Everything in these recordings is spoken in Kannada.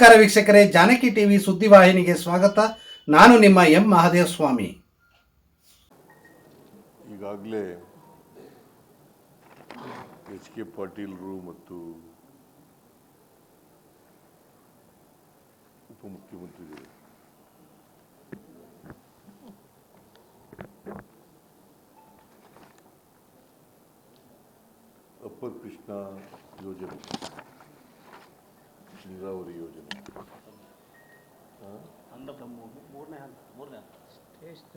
ನಮಸ್ಕಾರ ವೀಕ್ಷಕರೇ, ಜಾನಕಿ ಟಿವಿ ಸುದ್ದಿವಾಹಿನಿಗೆ ಸ್ವಾಗತ. ನಾನು ನಿಮ್ಮ ಎಂ ಮಹಾದೇವ ಸ್ವಾಮಿ ಈಗಾಗಲೇ ಎಚ್ ಕೆ ಪಾಟೀಲ್ರು ಮತ್ತು ಉಪಮುಖ್ಯಮಂತ್ರಿಗಳು ಅಪ್ಪರ್ ಕೃಷ್ಣ ಯೋಜನೆ. ನೀರಾವರಿ ಯೋಜನೆ.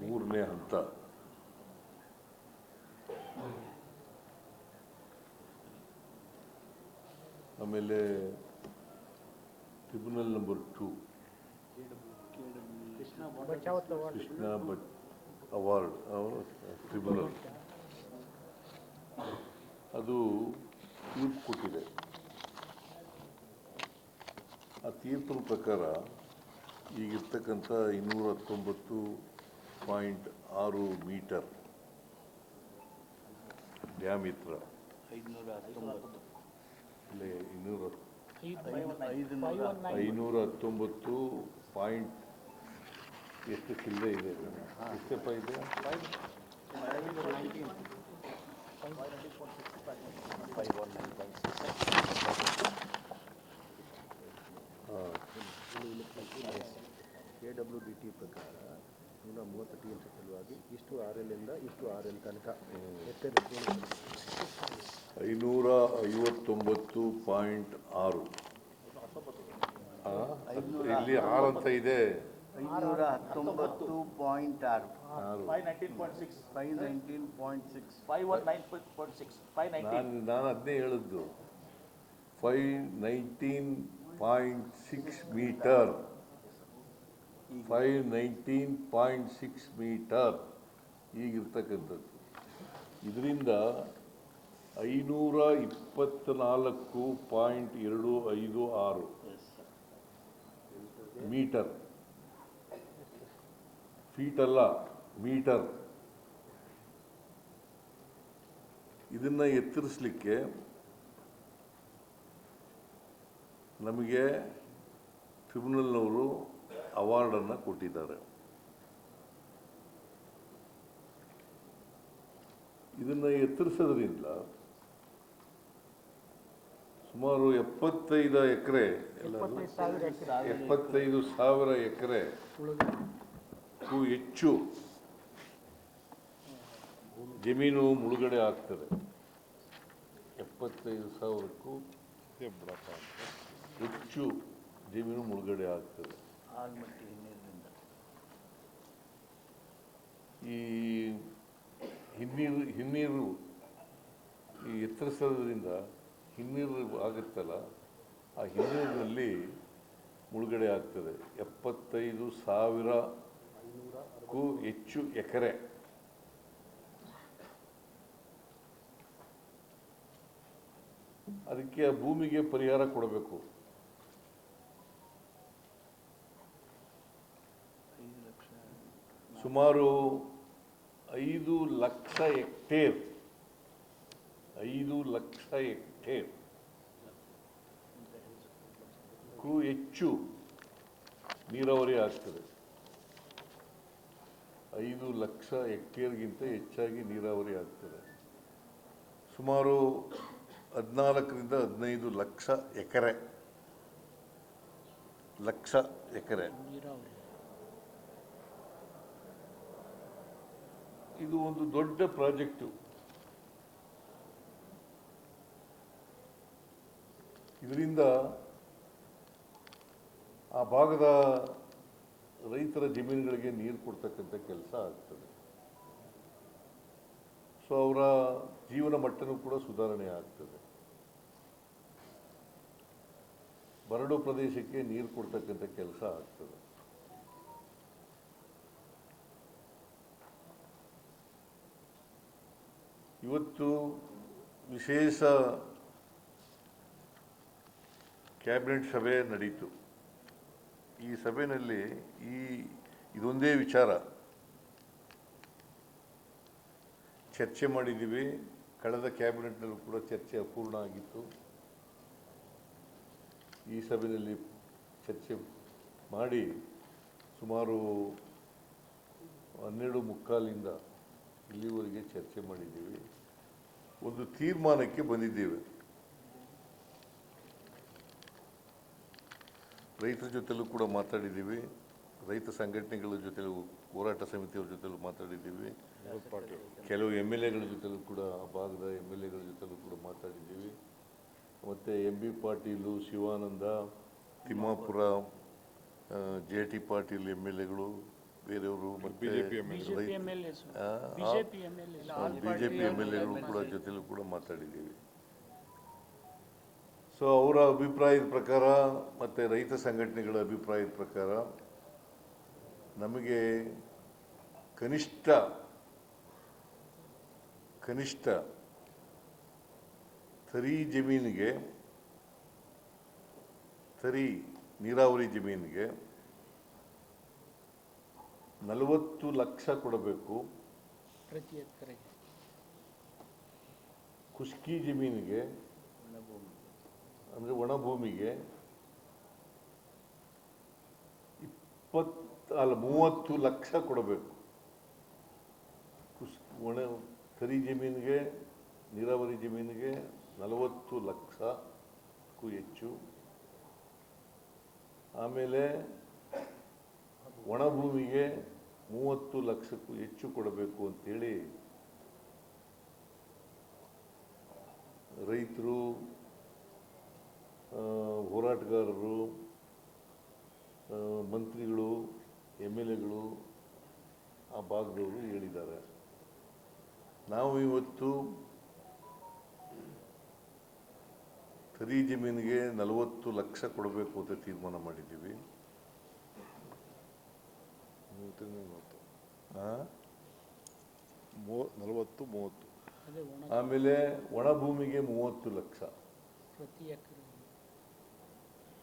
ಮೂರನೇ ಹಂತ. ಆಮೇಲೆ tribunal number two Krishna Bhat award tribunal ಅದು ತೀರ್ಪು ಕೊಟ್ಟಿದೆ. ಆ ತೀರ್ಪಿನ ಪ್ರಕಾರ ಈಗಿರ್ತಕ್ಕಂಥ ಇನ್ನೂರ ಹತ್ತೊಂಬತ್ತು ಪಾಯಿಂಟ್ ಆರು ಮೀಟರ್ ಹತ್ತೊಂಬತ್ತು ಇಲ್ಲೇ ಇನ್ನೂರ ಐನೂರ ಹತ್ತೊಂಬತ್ತು ಪಾಯಿಂಟ್ ಎಷ್ಟು ಕಿಲ್ಲೆ ಇದೆ ಎಷ್ಟಪ್ಪ ಇದೆ five one nine K W D T ಪ್ರಕಾರ ನೂರ ಮೂವತ್ತು ಟಿ ಎಂ ಸಿ ಸಲುವಾಗಿ ಇಷ್ಟು ಆರ್ ಎಲ್ ಇಂದ ಇಷ್ಟು ಆರ್ ಎಲ್ ತನಕ ಎತ್ತರ ಐನೂರ ಐವತ್ತೊಂಬತ್ತು ಪಾಯಿಂಟ್ ಆರು. ಆ? ಇಲ್ಲಿ ಆರು ಅಂತ ಇದೆ. ಐನೂರ ಹತ್ತೊಂಬತ್ತು ಪಾಯಿಂಟ್ ಆರು. Five nineteen point six five nineteen point six five one nine point six five ನಾನು ಅದನ್ನೇ ಹೇಳಿದ್ದು. Five nineteen point six metre five nineteen point six metre ಈಗಿರ್ತಕ್ಕಂಥದ್ದು. ಇದರಿಂದ ಐನೂರ ಇಪ್ಪತ್ತ್ನಾಲ್ಕು ಪಾಯಿಂಟ್ ಎರಡು ಐದು ಆರು ಮೀಟರ್. ಫೀಟ್ ಅಲ್ಲ, ಮೀಟರ್. ಇದನ್ನು ಎತ್ತರಿಸಲಿಕ್ಕೆ ನಮಗೆ ಟ್ರಿಬ್ಯುನಲ್ನವರು ಅವಾರ್ಡನ್ನು ಕೊಟ್ಟಿದ್ದಾರೆ. ಇದನ್ನು ಎತ್ತರಿಸೋದ್ರಿಂದ ಸುಮಾರು ಎಪ್ಪತ್ತೈದು ಎಕರೆ ಎಪ್ಪತ್ತೈದು ಸಾವಿರ ಎಕರೆ. ಹೆಚ್ಚು ಜಮೀನು ಮುಳುಗಡೆ ಆಗ್ತದೆ. ಎಪ್ಪತ್ತೈದು ಸಾವಿರಕ್ಕೂ. ಹೆಚ್ಚು ಜಮೀನು ಮುಳುಗಡೆ ಆಗ್ತದೆ. ಈ ಹಿನ್ನೀರು ಹಿನ್ನೀರು ಈ ಎತ್ತರಿಸೋದ್ರಿಂದ ಹಿನ್ನೀರು ಆಗುತ್ತಲ್ಲ ಆ ಹಿನ್ನೀರಿನಲ್ಲಿ ಮುಳುಗಡೆ ಆಗ್ತದೆ. ಎಪ್ಪತ್ತೈದು ಸಾವಿರಕ್ಕೂ ಹೆಚ್ಚು ಎಕರೆ. ಅದಕ್ಕೆ ಆ ಭೂಮಿಗೆ ಪರಿಹಾರ ಕೊಡಬೇಕು. ಸುಮಾರು ಐದು ಲಕ್ಷ ಹೆಕ್ಟೇರ್, ಐದು ಲಕ್ಷ ಹೆಕ್ಟೇರ್. ಕ್ಕೂ ಹೆಚ್ಚು ನೀರಾವರಿ ಆಗ್ತದೆ. ಐದು ಲಕ್ಷ ಹೆಕ್ಟೇರ್ಗಿಂತ ಹೆಚ್ಚಾಗಿ ನೀರಾವರಿ ಆಗ್ತದೆ. ಸುಮಾರು ಹದಿನಾಲ್ಕರಿಂದ ಹದಿನೈದು ಲಕ್ಷ ಎಕರೆ. ಲಕ್ಷ ಎಕರೆ. ಇದು ಒಂದು ದೊಡ್ಡ ಪ್ರಾಜೆಕ್ಟು. ಇದರಿಂದ ಆ ಭಾಗದ ರೈತರ ಜಮೀನುಗಳಿಗೆ ನೀರು ಕೊಡ್ತಕ್ಕಂಥ ಕೆಲಸ ಆಗ್ತದೆ. ಸೊ ಅವರ ಜೀವನ ಮಟ್ಟನೂ ಕೂಡ ಸುಧಾರಣೆ ಆಗ್ತದೆ. ಬರಡು ಪ್ರದೇಶಕ್ಕೆ ನೀರು ಕೊಡ್ತಕ್ಕಂಥ ಕೆಲಸ ಆಗ್ತದೆ. ಇವತ್ತು ವಿಶೇಷ ಕ್ಯಾಬಿನೆಟ್ ಸಭೆ ನಡೀತು. ಈ ಸಭೆಯಲ್ಲಿ ಈ ಇದೊಂದೇ ವಿಚಾರ. ಚರ್ಚೆ ಮಾಡಿದ್ದೀವಿ. ಕಳೆದ ಕ್ಯಾಬಿನೆಟ್ನಲ್ಲೂ ಕೂಡ ಚರ್ಚೆ ಅಪೂರ್ಣ ಆಗಿತ್ತು. ಈ ಸಭೆಯಲ್ಲಿ ಚರ್ಚೆ ಮಾಡಿ ಸುಮಾರು ಹನ್ನೆರಡು ಮುಕ್ಕಾಲಿಂದ ಇಲ್ಲಿವರೆಗೆ ಚರ್ಚೆ ಮಾಡಿದ್ದೀವಿ. ಒಂದು ತೀರ್ಮಾನಕ್ಕೆ ಬಂದಿದ್ದೇವೆ. ರೈತರ ಜೊತೆಲೂ ಕೂಡ ಮಾತಾಡಿದ್ದೀವಿ. ರೈತ ಸಂಘಟನೆಗಳ ಜೊತೆಲೂ, ಹೋರಾಟ ಸಮಿತಿಯವ್ರ ಜೊತೆಲೂ ಮಾತಾಡಿದ್ದೀವಿ. ಕೆಲವು ಎಂ ಎಲ್ ಎಗಳ ಜೊತೆಲೂ ಕೂಡ, ಆ ಭಾಗದ ಎಂ ಎಲ್ ಎಗಳ ಜೊತೆಲೂ ಕೂಡ ಮಾತಾಡಿದ್ದೀವಿ. ಮತ್ತು M B Patil, Shivananda, Timmapur J T Patil M L ಎಗಳು ಬೇರೆಯವರು ಮತ್ತು BJP M L BJP M B J P M L ಎಗಳು ಕೂಡ ಜೊತೆಲೂ ಕೂಡ ಮಾತಾಡಿದ್ದೀವಿ. ಸೊ ಅವರ ಅಭಿಪ್ರಾಯದ ಪ್ರಕಾರ ಮತ್ತು ರೈತ ಸಂಘಟನೆಗಳ ಅಭಿಪ್ರಾಯದ ಪ್ರಕಾರ ನಮಗೆ ಕನಿಷ್ಠ ಕನಿಷ್ಠ ತರಿ ಜಮೀನಿಗೆ ತರಿ ನೀರಾವರಿ ಜಮೀನಿಗೆ ನಲವತ್ತು ಲಕ್ಷ ಕೊಡಬೇಕು. ಪ್ರತಿ ಎಕರೆಗೆ ಖುಷ್ಕಿ ಜಮೀನಿಗೆ ಅಂದರೆ ಒಣ ಭೂಮಿಗೆ ಇಪ್ಪತ್ತು ಅಲ್ಲ ಮೂವತ್ತು ಲಕ್ಷ ಕೊಡಬೇಕು. ಕುಸ್ ಒಣ ಕರಿ ಜಮೀನಿಗೆ ನೀರಾವರಿ ಜಮೀನಿಗೆ ನಲವತ್ತು ಲಕ್ಷಕ್ಕೂ ಹೆಚ್ಚು. ಆಮೇಲೆ ಒಣ ಭೂಮಿಗೆ ಮೂವತ್ತು ಲಕ್ಷಕ್ಕೂ ಹೆಚ್ಚು ಕೊಡಬೇಕು ಅಂತೇಳಿ ರೈತರು ಹೋರಾಟಗಾರರು ಮಂತ್ರಿಗಳು, ಎಂ ಎಲ್ ಎಗಳು ಆ ಭಾಗದವರು ಹೇಳಿದ್ದಾರೆ. ನಾವು ಇವತ್ತು ಖರೀ ಜಮೀನಿಗೆ ನಲವತ್ತು ಲಕ್ಷ ಕೊಡಬೇಕು ಅಂತ ತೀರ್ಮಾನ ಮಾಡಿದ್ದೀವಿ. ಆ? ಮೂ ನಲವತ್ತು ಮೂವತ್ತು. ಆಮೇಲೆ ಒಣ ಭೂಮಿಗೆ ಮೂವತ್ತು ಲಕ್ಷ. ಪ್ರತಿ ಎಕರೆ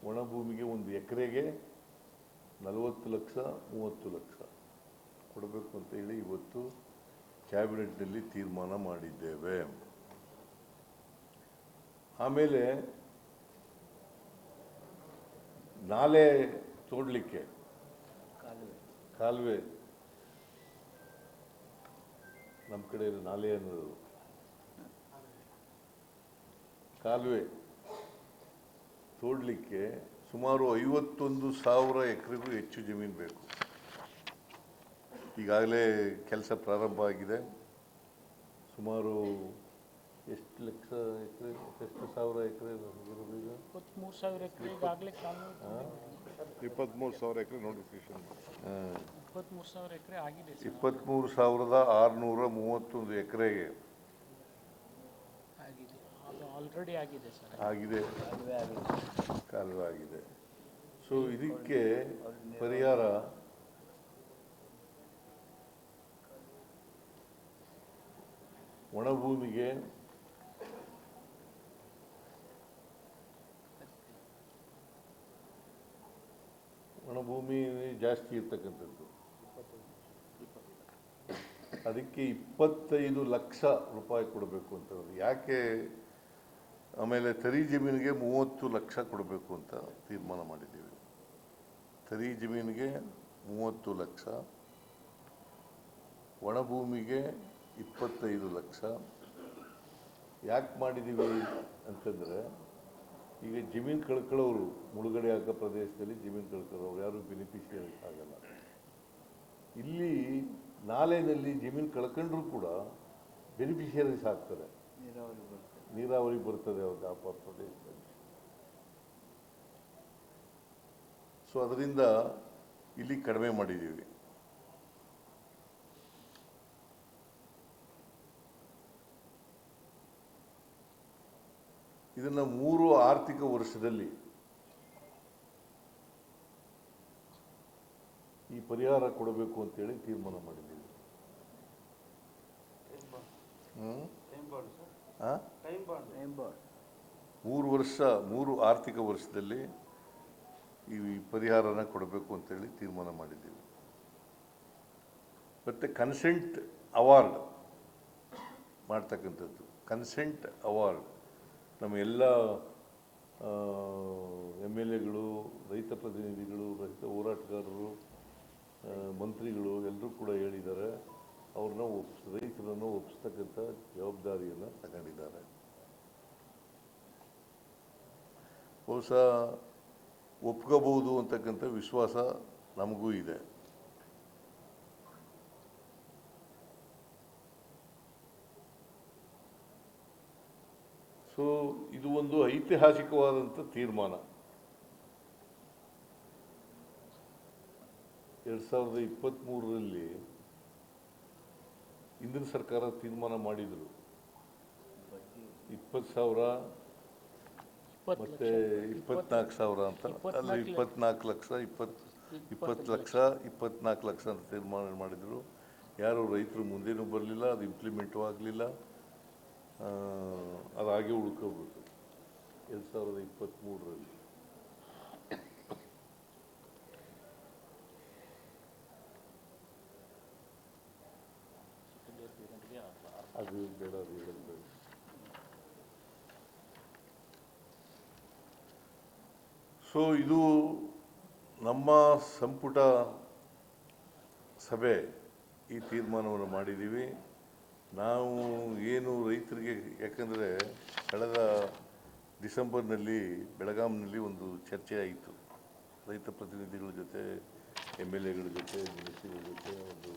ಒಣ ಭೂಮಿಗೆ ಒಂದು ಎಕರೆಗೆ ನಲವತ್ತು ಲಕ್ಷ ಮೂವತ್ತು ಲಕ್ಷ. ಕೊಡಬೇಕು ಅಂತ ಹೇಳಿ ಇವತ್ತು ಕ್ಯಾಬಿನೆಟ್ನಲ್ಲಿ ತೀರ್ಮಾನ ಮಾಡಿದ್ದೇವೆ. ಆಮೇಲೆ ನಾಲೆ ತೋಡಲಿಕ್ಕೆ ಕಾಲುವೆ ನಮ್ಮ ಕಡೆ ನಾಲೆ ಅನ್ನೋದು. ಕಾಲುವೆ ತೋಡಲಿಕ್ಕೆ ಸುಮಾರು ಐವತ್ತೊಂದು ಸಾವಿರ ಎಕರೆಗೂ ಹೆಚ್ಚು ಜಮೀನು ಬೇಕು. ಈಗಾಗಲೇ ಕೆಲಸ ಪ್ರಾರಂಭ ಆಗಿದೆ. ಸುಮಾರು ಎಷ್ಟು ಲಕ್ಷ ಎಕರೆ ಎಷ್ಟು ಸಾವಿರ ಎಕರೆ ಈಗ? ಇಪ್ಪತ್ತ್ಮೂರು ಸಾವಿರ ಎಕರೆ ನೋಟಿಫಿಕೇಶನ್ ಇಪ್ಪತ್ತ್ಮೂರು ಸಾವಿರ ಎಕರೆ ಆಗಿದೆ ಸರ್. ಇಪ್ಪತ್ತ್ಮೂರು ಸಾವಿರದ ಆರುನೂರ ಮೂವತ್ತೊಂದು ಎಕರೆಗೆ ಆಗಿದೆ. ಆಲ್ರೆಡಿ ಆಗಿದೆ ಸರ್. ಆಗಿದೆ. ಕಾಲುವೆ ಆಗಿದೆ. ಸೊ ಇದಕ್ಕೆ ಪರಿಹಾರ ಒಣ ಭೂಮಿ ಜಾಸ್ತಿ ಇರ್ತಕ್ಕಂಥದ್ದು. ಅದಕ್ಕೆ ಇಪ್ಪತ್ತೈದು ಲಕ್ಷ ರೂಪಾಯಿ ಕೊಡಬೇಕು ಅಂತ ಯಾಕೆ? ಆಮೇಲೆ ತರಿ ಜಮೀನಿಗೆ ಮೂವತ್ತು ಲಕ್ಷ ಕೊಡಬೇಕು ಅಂತ ತೀರ್ಮಾನ ಮಾಡಿದ್ದೀವಿ. ತರಿ ಜಮೀನಿಗೆ ಮೂವತ್ತು ಲಕ್ಷ, ಒಣಭೂಮಿಗೆ ಇಪ್ಪತ್ತೈದು ಲಕ್ಷ. ಯಾಕೆ ಮಾಡಿದ್ದೀವಿ ಅಂತಂದರೆ ಈಗ ಜಮೀನ್ ಕಳ್ಕೊಳ್ಳೋರು ಮುಳುಗಡೆ ಆಗೋ ಪ್ರದೇಶದಲ್ಲಿ ಜಮೀನು ಕಳ್ಕೊಳ್ಳೋರು ಯಾರು ಬೆನಿಫಿಷಿಯರಿ ಆಗಲ್ಲ. ಇಲ್ಲಿ ನಾಲೆನಲ್ಲಿ ಜಮೀನ್ ಕಳ್ಕೊಂಡ್ರೂ ಕೂಡ ಬೆನಿಫಿಷಿಯರೀಸ್ ಆಗ್ತಾರೆ. ನೀರಾವರಿ ಬರ್ತದೆ. ನೀರಾವರಿ ಬರ್ತದೆ ಅವಾಗ ಆ ಪ್ರದೇಶದಲ್ಲಿ. ಸೊ ಅದರಿಂದ ಇಲ್ಲಿ ಕಡಿಮೆ ಮಾಡಿದ್ದೀವಿ. ಇದನ್ನ ಮೂರು ಆರ್ಥಿಕ ವರ್ಷದಲ್ಲಿ ಈ ಪರಿಹಾರ ಕೊಡಬೇಕು ಅಂತೇಳಿ ತೀರ್ಮಾನ ಮಾಡಿದ್ದೀವಿ. ಮೂರು ವರ್ಷ ಮೂರು ಆರ್ಥಿಕ ವರ್ಷದಲ್ಲಿ ಈ ಪರಿಹಾರನ ಕೊಡಬೇಕು ಅಂತೇಳಿ ತೀರ್ಮಾನ ಮಾಡಿದ್ದೀವಿ. ಮತ್ತು ಕನ್ಸೆಂಟ್ ಅವಾರ್ಡ್ ಮಾಡ್ತಕ್ಕಂಥದ್ದು. ಕನ್ಸೆಂಟ್ ಅವಾರ್ಡ್ ನಮ್ಮ ಎಲ್ಲ ಎಂ ಎಲ್ ಎಗಳು, ರೈತ ಪ್ರತಿನಿಧಿಗಳು, ರೈತ ಹೋರಾಟಗಾರರು ಮಂತ್ರಿಗಳು ಎಲ್ಲರೂ ಕೂಡ ಹೇಳಿದ್ದಾರೆ, ಅವ್ರನ್ನ ಒಪ್ಸ್, ರೈತರನ್ನು ಒಪ್ಪಿಸ್ತಕ್ಕಂಥ ಜವಾಬ್ದಾರಿಯನ್ನು ತಗೊಂಡಿದ್ದಾರೆ. ಬಹುಶಃ ಒಪ್ಕೋಬಹುದು ಅಂತಕ್ಕಂಥ ವಿಶ್ವಾಸ ನಮಗೂ ಇದೆ. ಸೊ ಇದು ಒಂದು ಐತಿಹಾಸಿಕವಾದಂಥ ತೀರ್ಮಾನ. ಎರಡು ಸಾವಿರದ ಇಪ್ಪತ್ತ್ಮೂರರಲ್ಲಿ ಹಿಂದಿನ ಸರ್ಕಾರ ತೀರ್ಮಾನ ಮಾಡಿದರು. ಇಪ್ಪತ್ತು ಸಾವಿರ ಮತ್ತೆ ಇಪ್ಪತ್ನಾಲ್ಕು ಸಾವಿರ ಅಂತ. ಅಲ್ಲಿ ಇಪ್ಪತ್ನಾಲ್ಕು ಲಕ್ಷ ಇಪ್ಪತ್ತು ಇಪ್ಪತ್ತು ಲಕ್ಷ. ಇಪ್ಪತ್ನಾಲ್ಕು ಲಕ್ಷ ಅಂತ ತೀರ್ಮಾನ ಮಾಡಿದರು. ಯಾರು ರೈತರು ಮುಂದೇನೂ ಬರಲಿಲ್ಲ ಅದು ಇಂಪ್ಲಿಮೆಂಟು ಆಗಲಿಲ್ಲ. ಅದು ಹಾಗೆ ಉಳ್ಕೋಬೇಕು. ಎರಡು ಸಾವಿರದ ಇಪ್ಪತ್ತ್ಮೂರರಲ್ಲಿ ಅದು ಬೇಡ ಬೇಡ ಸೊ ಇದು ನಮ್ಮ ಸಂಪುಟ ಸಭೆ ಈ ತೀರ್ಮಾನವನ್ನು ಮಾಡಿದ್ದೀವಿ. ನಾವು ಏನು ರೈತರಿಗೆ, ಯಾಕಂದರೆ ಕಳೆದ ಡಿಸೆಂಬರ್ನಲ್ಲಿ, ಬೆಳಗಾಂನಲ್ಲಿ ಒಂದು ಚರ್ಚೆ ಆಯಿತು. ರೈತ ಪ್ರತಿನಿಧಿಗಳ ಜೊತೆ, ಎಂ ಎಲ್ ಎಗಳ ಜೊತೆ ಮಿನಿಸ್ಟ್ರಿಗಳ ಜೊತೆ, ಒಂದು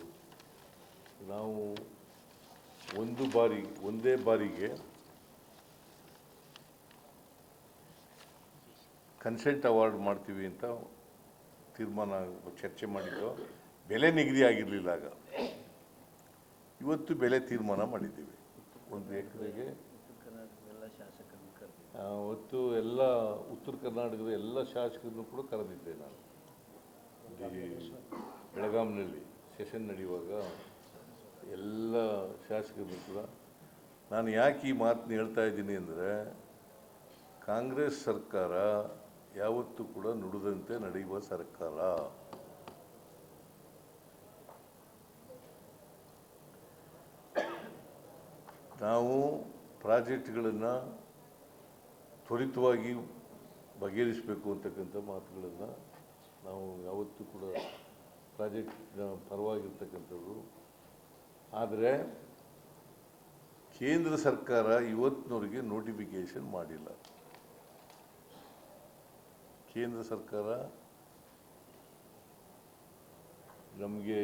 ನಾವು ಒಂದು ಬಾರಿ, ಒಂದೇ ಬಾರಿಗೆ ಕನ್ಸೆಂಟ್ ಅವಾರ್ಡ್ ಮಾಡ್ತೀವಿ ಅಂತ ತೀರ್ಮಾನ ಚರ್ಚೆ ಮಾಡಿದ್ದು. ಬೆಲೆ ನಿಗದಿ ಆಗಿರಲಿಲ್ಲ ಆಗ. ಇವತ್ತು ಬೆಲೆ ತೀರ್ಮಾನ ಮಾಡಿದ್ದೀವಿ. ಒಂದು ಎಕರೆಗೆ ಅವತ್ತು ಎಲ್ಲ ಉತ್ತರ ಕರ್ನಾಟಕದ ಎಲ್ಲ ಶಾಸಕರನ್ನು ಕೂಡ ಕರೆದಿದ್ದೆ ನಾನು. ಬೆಳಗಾಂನಲ್ಲಿ ಸೆಷನ್ ನಡೆಯುವಾಗ ಎಲ್ಲ ಶಾಸಕರನ್ನು ಕೂಡ ನಾನು ಯಾಕೆ ಈ ಮಾತನ್ನ ಹೇಳ್ತಾ ಇದ್ದೀನಿ ಅಂದರೆ ಕಾಂಗ್ರೆಸ್ ಸರ್ಕಾರ ಯಾವತ್ತೂ ಕೂಡ ನುಡಿದಂತೆ ನಡೆಯುವ ಸರ್ಕಾರ. ನಾವು ಪ್ರಾಜೆಕ್ಟ್ಗಳನ್ನು ತ್ವರಿತವಾಗಿ ಬಗೆಹರಿಸಬೇಕು ಅಂತಕ್ಕಂಥ ಮಾತುಗಳನ್ನು ನಾವು ಯಾವತ್ತೂ ಕೂಡ ಪ್ರಾಜೆಕ್ಟ್ನ ಪರವಾಗಿರ್ತಕ್ಕಂಥವ್ರು. ಆದರೆ ಕೇಂದ್ರ ಸರ್ಕಾರ ಇವತ್ತಿನವರಿಗೆ ನೋಟಿಫಿಕೇಶನ್ ಮಾಡಿಲ್ಲ. ಕೇಂದ್ರ ಸರ್ಕಾರ ನಮಗೆ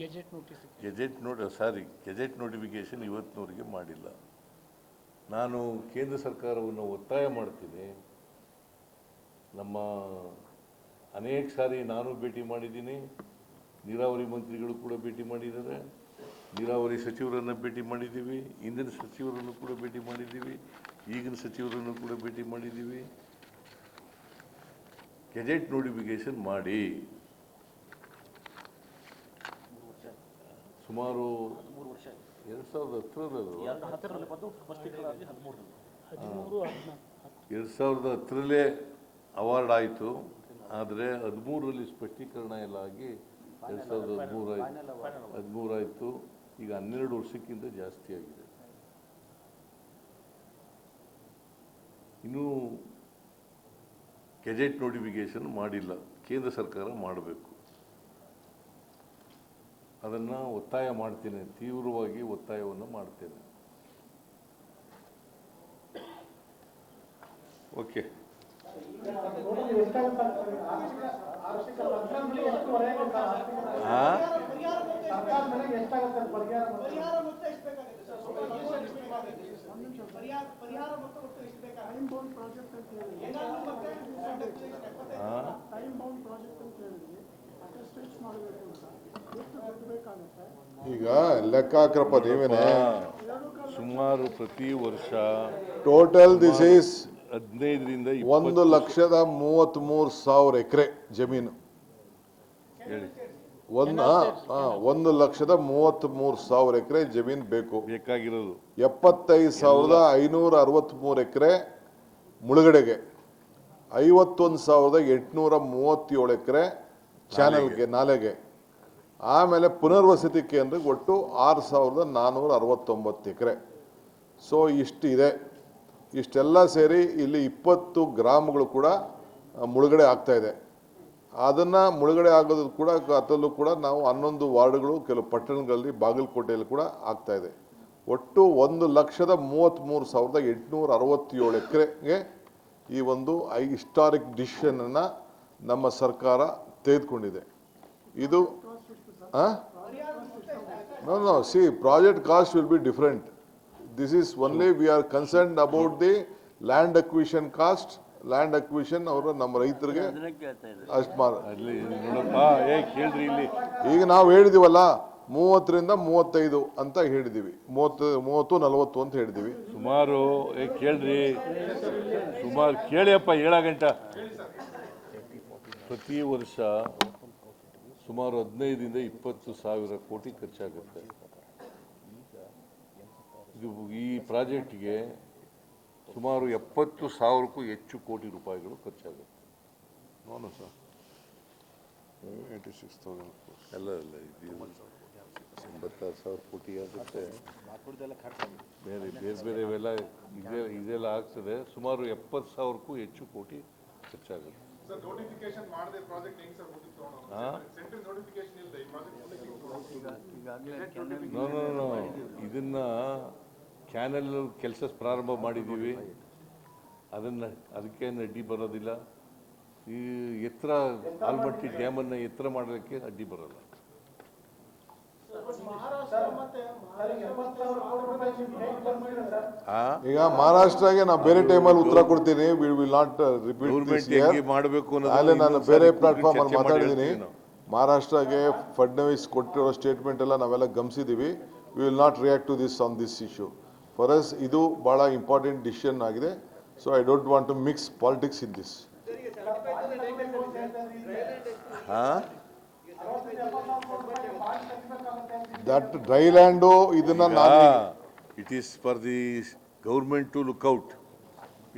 gazette notice gazette note sorry gazette notification ಇವತ್ತಿನವರೆಗೆ ಮಾಡಿಲ್ಲ. ನಾನು ಕೇಂದ್ರ ಸರ್ಕಾರವನ್ನು ಒತ್ತಾಯ ಮಾಡ್ತೀನಿ. ನಮ್ಮ ಅನೇಕ ಸಾರಿ ನಾನು ಭೇಟಿ ಮಾಡಿದ್ದೀನಿ. ನೀರಾವರಿ ಮಂತ್ರಿಗಳು ಕೂಡ ಭೇಟಿ ಮಾಡಿದ್ದಾರೆ. ನೀರಾವರಿ ಸಚಿವರನ್ನು ಭೇಟಿ ಮಾಡಿದ್ದೀವಿ. ಇಂದಿನ ಸಚಿವರನ್ನು ಕೂಡ ಭೇಟಿ ಮಾಡಿದ್ದೀವಿ. ಈಗಿನ ಸಚಿವರನ್ನು ಕೂಡ ಭೇಟಿ ಮಾಡಿದ್ದೀವಿ. ಗೆಜೆಟ್ ನೋಟಿಫಿಕೇಶನ್ ಮಾಡಿ. ಸುಮಾರು ಎರಡು ಸಾವಿರದ ಹತ್ತರಲ್ಲಿ ಹದಿಮೂರು ಎರಡು ಸಾವಿರದ ಹತ್ತರಲ್ಲೇ ಅವಾರ್ಡ್ ಆಯಿತು. ಆದರೆ ಹದಿಮೂರರಲ್ಲಿ ಸ್ಪಷ್ಟೀಕರಣ ಎಲ್ಲ ಆಗಿ ಎರಡು ಸಾವಿರದ ಹದಿಮೂರು ಆಯಿತು ಹದಿಮೂರು ಆಯಿತು ಈಗ ಹನ್ನೆರಡು ವರ್ಷಕ್ಕಿಂತ ಜಾಸ್ತಿ ಆಗಿದೆ. ಇನ್ನೂ ಗೆಜೆಟ್ ನೋಟಿಫಿಕೇಶನ್ ಮಾಡಿಲ್ಲ. ಕೇಂದ್ರ ಸರ್ಕಾರ ಮಾಡಬೇಕು. ಅದನ್ನು ಒತ್ತಾಯ ಮಾಡ್ತೇನೆ ತೀವ್ರವಾಗಿ ಒತ್ತಾಯವನ್ನು ಮಾಡ್ತೇನೆ. ಓಕೆ. ಹಾಂ ಹಾಂ ಈಗ ಲೆಕ್ಕ ಹಾಕ್ರಪ್ಪ ನೀವೇನೆ ಸುಮಾರು ಪ್ರತಿ ವರ್ಷ ಟೋಟಲ್ ದಿಸ್ ಈಸ್ ಹದಿನೈದರಿಂದ ಒಂದು ಲಕ್ಷದ ಮೂವತ್ತ್ಮೂರು ಸಾವಿರ ಎಕರೆ ಜಮೀನು. ಹೇಳಿ. ಒಂದು ಒಂದು ಲಕ್ಷದ ಮೂವತ್ತ್ಮೂರು ಸಾವಿರ ಎಕರೆ ಜಮೀನು ಬೇಕು. ಬೇಕಾಗಿರೋದು. ಎಪ್ಪತ್ತೈದು ಸಾವಿರದ ಐನೂರ ಅರವತ್ತ್ಮೂರು ಎಕರೆ ಮುಳುಗಡೆಗೆ. ಐವತ್ತೊಂದು ಸಾವಿರದ ಎಂಟುನೂರ ಮೂವತ್ತೇಳು ಎಕರೆ ಚಾನಲ್ಗೆ ನಾಲೆಗೆ. ಆಮೇಲೆ ಪುನರ್ವಸತಿ ಕೇಂದ್ರಕ್ಕೆ ಒಟ್ಟು ಆರು ಸಾವಿರದ ನಾನ್ನೂರ ಅರವತ್ತೊಂಬತ್ತು ಎಕರೆ. ಸೊ ಇಷ್ಟಿದೆ. ಇಷ್ಟೆಲ್ಲ ಸೇರಿ ಇಲ್ಲಿ ಇಪ್ಪತ್ತು ಗ್ರಾಮಗಳು ಕೂಡ ಮುಳುಗಡೆ ಆಗ್ತಾ ಇದೆ. ಅದನ್ನು ಮುಳುಗಡೆ ಆಗೋದು ಕೂಡ, ಅದರಲ್ಲೂ ಕೂಡ ನಾವು ಹನ್ನೊಂದು ವಾರ್ಡ್ಗಳು, ಕೆಲವು ಪಟ್ಟಣಗಳಲ್ಲಿ, ಬಾಗಲಕೋಟೆಯಲ್ಲಿ ಕೂಡ ಆಗ್ತಾ ಇದೆ. ಒಟ್ಟು ಒಂದು ಲಕ್ಷದ ಮೂವತ್ತ್ಮೂರು ಸಾವಿರದ ಎಂಟುನೂರ ಅರವತ್ತೇಳು ಎಕರೆಗೆ ಈ ಒಂದು ಐ ಹಿಸ್ಟಾರಿಕ್ ಡಿಶನನ್ನು ನಮ್ಮ ಸರ್ಕಾರ ತೆಗೆದುಕೊಂಡಿದೆ. ಇದು no no see project cost will be different this is only we are concern about the land acquisition cost land acquisition ಅವರು ನಮ್ಮ ರೈತರಿಗೆ ಅಷ್ಟು ಮಾರ ಅಲ್ಲಿ ನೋಡಪ್ಪ ಏ ಕೇಳ್ರಿ ಇಲ್ಲಿ. ಈಗ ನಾವು ಹೇಳಿದೀವಲ್ಲ ಮೂವತ್ತರಿಂದ ಮೂವತ್ತೈದು ಅಂತ ಹೇಳಿದೀವಿ. ಮೂವತ್ತು ಮೂವತ್ತು ನಲವತ್ತು ಅಂತ ಹೇಳಿದೀವಿ. ಸುಮಾರು ಏ ಕೇಳ್ರಿ. ಸುಮಾರು ಕೇಳಿಯಪ್ಪ ಏಳ ಗಂಟ. ಪ್ರತಿ ವರ್ಷ ಸುಮಾರು ಹದಿನೈದರಿಂದ ಇಪ್ಪತ್ತು ಸಾವಿರ ಕೋಟಿ ಖರ್ಚಾಗುತ್ತೆ. ಇದು ಈ ಪ್ರಾಜೆಕ್ಟ್ಗೆ ಸುಮಾರು ಎಪ್ಪತ್ತು ಸಾವಿರಕ್ಕೂ ಹೆಚ್ಚು ಕೋಟಿ ರೂಪಾಯಿಗಳು ಖರ್ಚಾಗುತ್ತೆ. ನೋನು ಸರ್. ಏಯ್ಟಿ ಸಿಕ್ಸ್ ತೌಸಂಡ್ ಎಲ್ಲ ಅಲ್ಲ ಇದು ಎಂಬತ್ತಾರು ಸಾವಿರ ಕೋಟಿ ಆಗುತ್ತೆ. ಬೇರೆ ಬೇರೆ ಬೇರೆ ಇವೆಲ್ಲ ಇದೆಲ್ಲ ಆಗ್ತದೆ. ಸುಮಾರು ಎಪ್ಪತ್ತು ಸಾವಿರಕ್ಕೂ ಹೆಚ್ಚು ಕೋಟಿ ಖರ್ಚಾಗುತ್ತೆ. ಇದನ್ನ ಕ್ಯಾನಲ್ ಕೆಲಸ ಪ್ರಾರಂಭ ಮಾಡಿದ್ದೀವಿ. ಅದನ್ನ ಅದಕ್ಕೆ ಅಡ್ಡಿ ಬರೋದಿಲ್ಲ. ಈ ಎತ್ತರ ಆಲ್ಮಟ್ಟಿ ಡ್ಯಾಮನ್ನು ಎತ್ತರ ಮಾಡೋದಕ್ಕೆ ಅಡ್ಡಿ ಬರೋಲ್ಲ. ಈಗ ಮಹಾರಾಷ್ಟ್ರಗೆ ನಾವು ಬೇರೆ ಟೈಮಲ್ಲಿ ಉತ್ತರ ಕೊಡ್ತೀನಿ. ವಿ ವಿಲ್ ನಾಟ್ ರಿಪೀಟ್ ಮಾಡಬೇಕು ಅಲ್ಲೇ ನಾನು ಬೇರೆ ಪ್ಲಾಟ್ಫಾರ್ಮ್ ಅಲ್ಲಿ ಮಾತಾಡಿದೀನಿ ಮಾತಾಡಿದ್ದೀನಿ. ಮಹಾರಾಷ್ಟ್ರಗೆ ಫಡ್ನವೀಸ್ ಕೊಟ್ಟಿರೋ ಸ್ಟೇಟ್ಮೆಂಟ್ ಎಲ್ಲ ನಾವೆಲ್ಲ ಗಮನಿಸಿದ್ದೀವಿ we will not react to this on this issue for us ಇದು ಭಾಳ ಇಂಪಾರ್ಟೆಂಟ್ ಡಿಸಿಷನ್ ಆಗಿದೆ. So I don't want to mix politics in this ah that dry land ಇದನ್ನ ನಾನು it is for the government to look out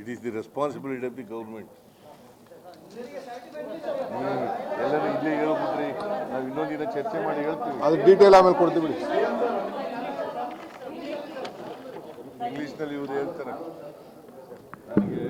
it is the responsibility of the government ಎಲ್ಲರೂ ಇಲ್ಲೇ ಹೇಳ್ಬಿಟ್ರಿ ನಾವು ಇನ್ನೊಂದಿನ ಚರ್ಚೆ ಮಾಡಿ ಹೇಳ್ತೀವಿ. ಅದು ಡೀಟೇಲ್ ಆಮೇಲೆ ಕೊಡ್ತೀವಿ ಬಿಡಿ. ಇಂಗ್ಲೀಷ್ನಲ್ಲಿ ಇವ್ರು ಹೇಳ್ತಾರೆ. ನನಗೆ